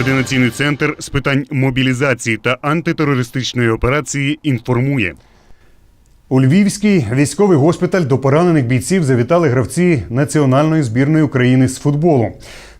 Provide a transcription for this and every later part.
Координаційний центр з питань мобілізації та антитерористичної операції інформує. У Львівський військовий госпіталь до поранених бійців завітали гравці національної збірної України з футболу.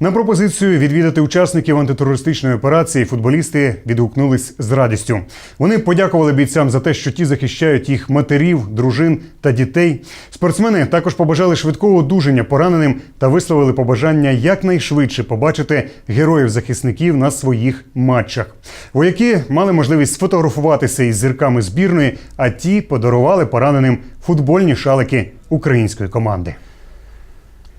На пропозицію відвідати учасників антитерористичної операції футболісти відгукнулись з радістю. Вони подякували бійцям за те, що ті захищають їх матерів, дружин та дітей. Спортсмени також побажали швидкого одужання пораненим та висловили побажання якнайшвидше побачити героїв-захисників на своїх матчах. Вояки мали можливість сфотографуватися із зірками збірної, а ті подарували пораненим футбольні шалики української команди.